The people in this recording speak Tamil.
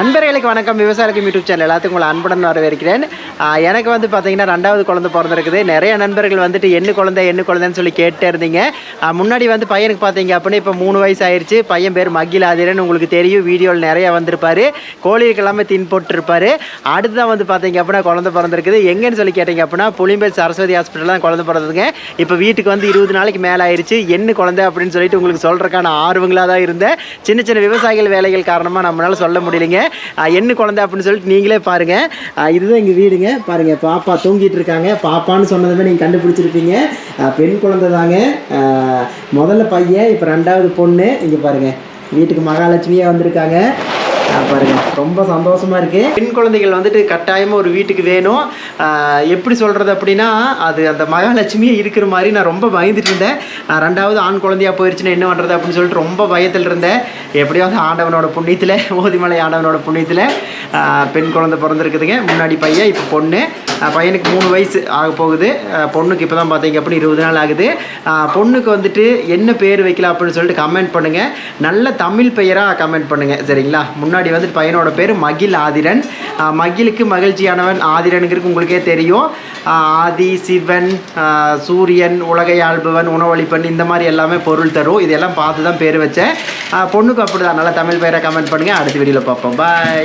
நண்பர்களுக்கு வணக்கம். விவசாயிக்கும் யூடியூப் சேனல் எல்லாத்துக்கும் உங்களை அன்புடன் வரவேற்கிறேன். எனக்கு வந்து பார்த்தீங்கன்னா ரெண்டாவது குழந்தை பிறந்திருக்குது நிறைய நண்பர்கள் வந்துட்டு என்ன குழந்தை என்ன குழந்தைன்னு சொல்லி கேட்டே இருந்தீங்க. முன்னாடி வந்து பையனுக்கு பார்த்தீங்க அப்படின்னா இப்போ மூணு வயசு ஆயிடுச்சு பையன் பேர் மகில் ஆதிரன் உங்களுக்கு தெரியும் வீடியோவில் நிறைய வந்திருப்பாரு. கோழிகளுக்கு எல்லாமே தின் போட்டிருப்பார். அடுத்ததான் வந்து பார்த்தீங்க அப்படின்னா குழந்தை பிறந்திருக்குது. எங்கன்னு சொல்லி கேட்டீங்க அப்படின்னா புளிம்பேல் சரஸ்வதி ஹாஸ்பிட்டல் தான் குழந்தை பிறந்ததுங்க. இப்போ வீட்டுக்கு வந்து இருபது நாளைக்கு மேலே ஆயிடுச்சு என்ன குழந்தை? அப்படின்னு சொல்லிட்டு உங்களுக்கு சொல்கிறதுக்கான ஆர்வங்களாக தான் இருந்தேன். சின்ன சின்ன விவசாயிகள் வேலைகள் காரணமாக நம்மளால சொல்ல முடியலைங்க. என்ன குழந்தை அப்படின்னு சொல்லிட்டு நீங்களே பாருங்க. இதுதான் எங்கள் வீடுங்க. பாருங்க பாப்பா தூங்கிட்டு இருக்காங்க. பாப்பான்னு சொன்னதுமே நீங்கள் கண்டுபிடிச்சிருப்பீங்க. பெண் குழந்தை தாங்க. முதல்ல பையன் இப்போ ரெண்டாவது பொண்ணு. இங்கே பாருங்க வீட்டுக்கு மகாலட்சுமியே வந்திருக்காங்க. பாருங்க. ரொம்ப சந்தோஷமா இருக்கு. பெண் குழந்தைகள் வந்துட்டு கட்டாயமா ஒரு வீட்டுக்கு வேணும். எப்படி சொல்றது அப்படின்னா அது அந்த மகாலட்சுமியே இருக்கிற மாதிரி நான் ரொம்ப பயந்துட்டு இருந்தேன். ரெண்டாவது ஆண் குழந்தையா போயிருச்சுன்னா என்ன பண்றது அப்படின்னு சொல்லிட்டு ரொம்ப பயத்தில் இருந்தேன். எப்படியாவது ஆண்டவனோட புண்ணியத்தில் ஓதிமலை ஆண்டவனோட புண்ணியத்தில் பெண் குழந்தை பிறந்திருக்குதுங்க. முன்னாடி பையன் இப்போ பொண்ணு. பையனுக்கு மூணு வயசு ஆக போகுது. பொண்ணுக்கு இப்போ தான் பார்த்தீங்க அப்படின்னு இருபது நாள் ஆகுது. பொண்ணுக்கு வந்துட்டு என்ன பேர் வைக்கலாம் அப்படின்னு சொல்லிட்டு கமெண்ட் பண்ணுங்கள் நல்ல தமிழ் பெயராக கமெண்ட் பண்ணுங்கள் சரிங்களா? முன்னாடி வந்துட்டு பையனோட பேர் மகிழ் ஆதிரன். மகிழுக்கு மகிழ்ச்சியானவன் ஆதிரனுங்கிறது உங்களுக்கே தெரியும். ஆதி சிவன் சூரியன் உலகை ஆள்பவன் உணவளிப்பன் இந்த மாதிரி எல்லாமே பொருள் தரும். இதெல்லாம் பார்த்து தான் பேர் வச்சேன். பொண்ணுக்கு அப்படிதான். நல்லா தமிழ் பெயரை கமெண்ட் பண்ணுங்க. அடுத்த வீடியோவில் பார்ப்போம். பாய்